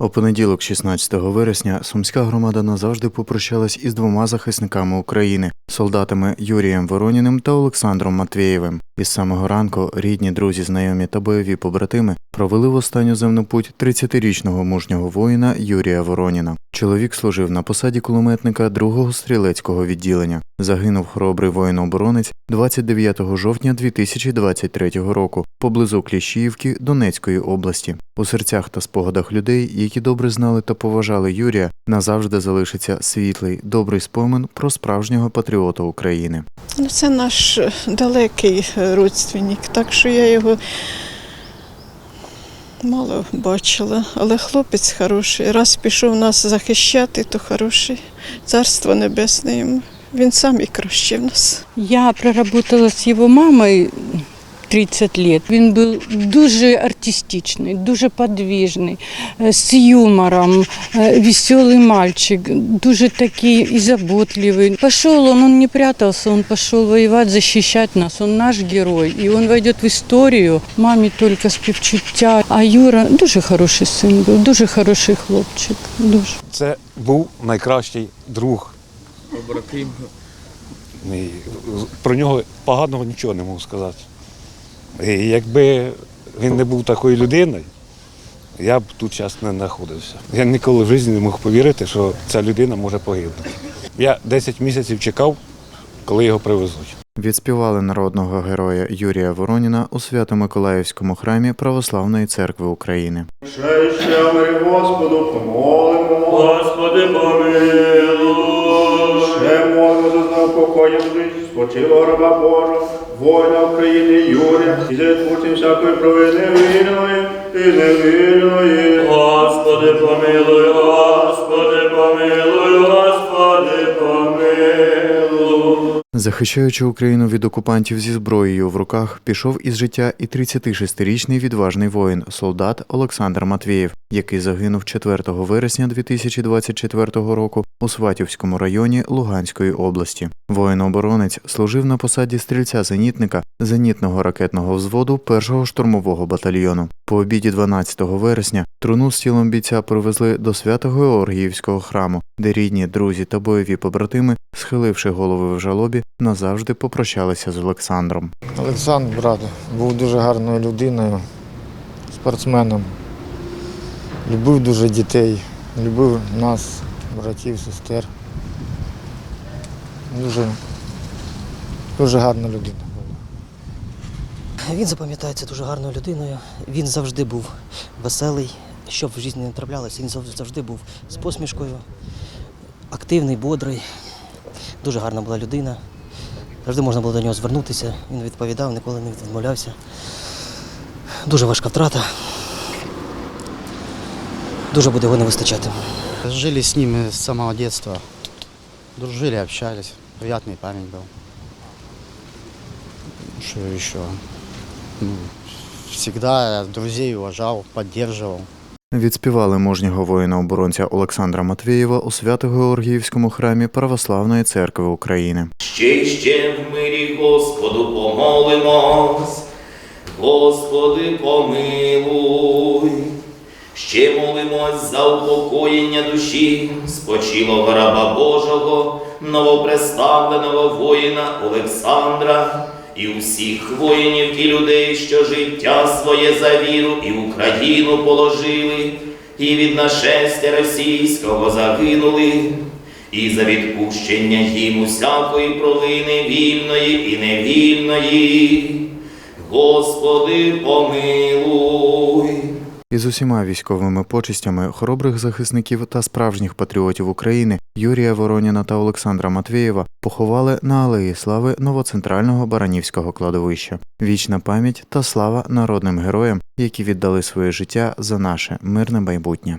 У понеділок, 16 вересня, сумська громада назавжди попрощалась із двома захисниками України солдатами Юрієм Вороніним та Олександром Матвєєвим. Із самого ранку рідні, друзі, знайомі та бойові побратими провели в останню земну путь 30-річного мужнього воїна Юрія Вороніна. Чоловік служив на посаді кулеметника 2-го стрілецького відділення. Загинув хоробрий воїн-оборонець 29 жовтня 2023 року поблизу Кліщіївки Донецької області. У серцях та спогадах людей, які добре знали та поважали Юрія, назавжди залишиться світлий, добрий спомин про справжнього патріота України. Ну, це наш далекий е, родственник, так що я його мало бачила. Але хлопець хороший. Раз пішов нас захищати, то хороший. Царство небесне йому. Він і кращий в нас. Я проработала з його мамою 30 лет. Він був дуже артистичний, дуже подвижний, е, з юмором, е, веселий мальчик, дуже такий і заботливий. Пошел он, он не прятался, он пошел воевать, защищать нас. Он наш герой, і він войдет в історію. Мамі тільки співчуття. А Юра дуже хороший син був, дуже хороший хлопчик. Дуже. Це був найкращий друг. побратим. Про нього поганого нічого не можу сказати. І якби він не був такою людиною, я б тут зараз не знаходився. Я ніколи в житті не мог повірити, що ця людина може погибнути. Я 10 місяців чекав, коли його привезуть. Відспівали народного героя Юрія Вороніна у Свято-Миколаївському храмі Православної церкви України. Ще ще ми Господу помолимо, Господи, помилуй. ще молимо за заупокоєння спочилого раба Божого, воїна і відпущення всякої провини вільної і невільної. Господи, помилуй, Захищаючи Україну від окупантів зі зброєю в руках, пішов із життя і 36-річний відважний воїн, солдат Олександр Матвєєв, який загинув 4 вересня 2024 року у Сватівському районі Луганської області. Воїн-оборонець служив на посаді стрільця-зенітника зенітного ракетного взводу 1-го штурмового батальйону. По обіді 12 вересня труну з тілом бійця привезли до Свято-Георгіївського храму, де рідні, друзі та бойові побратими, схиливши голови в жалобі, назавжди попрощалися з Олександром. Олександр, брат, був дуже гарною людиною, спортсменом. Любив дуже дітей, любив нас, братів, сестер. Дуже, дуже гарна людина була. Він запам'ятається дуже гарною людиною. Він завжди був веселий. Що б в житті не траплялося, він завжди був з посмішкою, активний, бодрий. Дуже гарна була людина. Завжди можна було до нього звернутися. Він відповідав, ніколи не відмовлявся. Дуже важка втрата. Дуже буде його не вистачати. Жили с ними с самого детства. Дружили, общались. Приятный парень был. Что еще? Ну, всегда друзей уважал, поддерживал. Відспівали мужнього воїна-оборонця Олександра Матвєєва у Свято-Георгіївському храмі Православної церкви України. Ще ще в мирі Господу помолимось, Господи, помилуй. Ще молимось за упокоєння душі спочилого раба Божого, новопреставленого воїна Олександра і усіх воїнів і людей, що життя своє за віру і Україну положили, і від нашестя російського загинули і за відпущення їм усякої провини вільної і невільної. Господи, помилуй. Із усіма військовими почистями хоробрих захисників та справжніх патріотів України Юрія Вороніна та Олександра Матвєєва поховали на Алеї Слави новоцентрального Баранівського кладовища. Вічна пам'ять та слава народним героям, які віддали своє життя за наше мирне майбутнє.